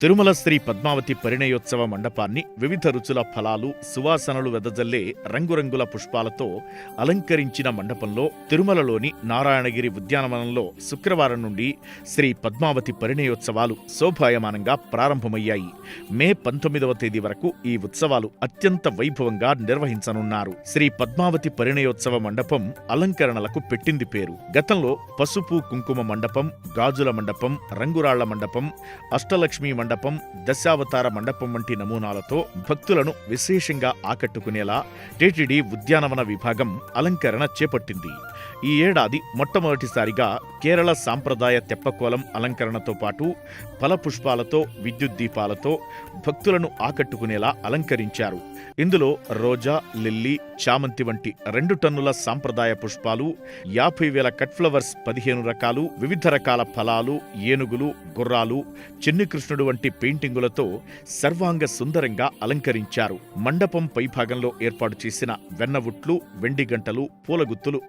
తిరుమల శ్రీ పద్మావతి పరిణయోత్సవ మండపాన్ని వివిధ రుచుల ఫలాలు సువాసనలు వెదజల్లే రంగురంగుల పుష్పాలతో అలంకరించిన మండపంలో తిరుమలలోని నారాయణగిరి ఉద్యానవనంలో శుక్రవారం నుండి శ్రీ పద్మావతి పరిణయోత్సవాలు శోభాయమానంగా ప్రారంభమయ్యాయి. మే పంతొమ్మిదవ తేదీ వరకు ఈ ఉత్సవాలు అత్యంత వైభవంగా నిర్వహించనున్నారు. శ్రీ పద్మావతి పరిణయోత్సవ మండపం అలంకరణలకు పెట్టింది పేరు. గతంలో పసుపు కుంకుమ మండపం గాజుల మండపం రంగురాళ్ళ మండపం అష్టలక్ష్మి మండపం దశావతార మండపం వంటి నమూనాలతో భక్తులను విశేషంగా ఆకట్టుకునేలా టీటీడీ ఉద్యానవన విభాగం అలంకరణ చేపట్టింది. ఈ ఏడాది మొట్టమొదటిసారిగా కేరళ సాంప్రదాయ తెప్పకోలం అలంకరణతో పాటు ఫలపుష్పాలతో విద్యుత్ దీపాలతో భక్తులను ఆకట్టుకునేలా అలంకరించారు. ఇందులో రోజా లిల్లీ చామంతి వంటి రెండు టన్నుల సాంప్రదాయ పుష్పాలు యాభై వేల కట్ ఫ్లవర్స్ పదిహేను రకాలు వివిధ రకాల ఫలాలు ఏనుగులు గుర్రాలు చెన్ని కృష్ణుడు వంటి పెయింటింగులతో సర్వాంగ సుందరంగా అలంకరించారు. మండపం పైభాగంలో ఏర్పాటు చేసిన వెన్నవుట్లు వెండి గంటలు పూలగుత్తులు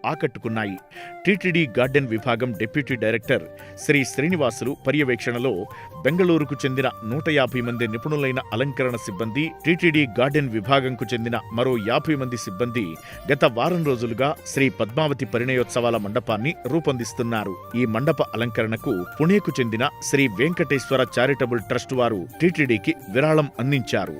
ఉన్నాయి. టీటీడీ గార్డెన్ విభాగం డిప్యూటీ డైరెక్టర్ శ్రీ శ్రీనివాసులు పర్యవేక్షణలో బెంగళూరుకు చెందిన నూట యాభై మంది నిపుణులైన అలంకరణ సిబ్బంది టీటీడీ గార్డెన్ విభాగంకు చెందిన మరో యాభై మంది సిబ్బంది గత వారం రోజులుగా శ్రీ పద్మావతి పరిణయోత్సవాల మండపాన్ని రూపొందిస్తున్నారు. ఈ మండప అలంకరణకు పుణేకు చెందిన శ్రీ వెంకటేశ్వర చారిటబుల్ ట్రస్ట్ వారు టీటీడీకి విరాళం అందించారు.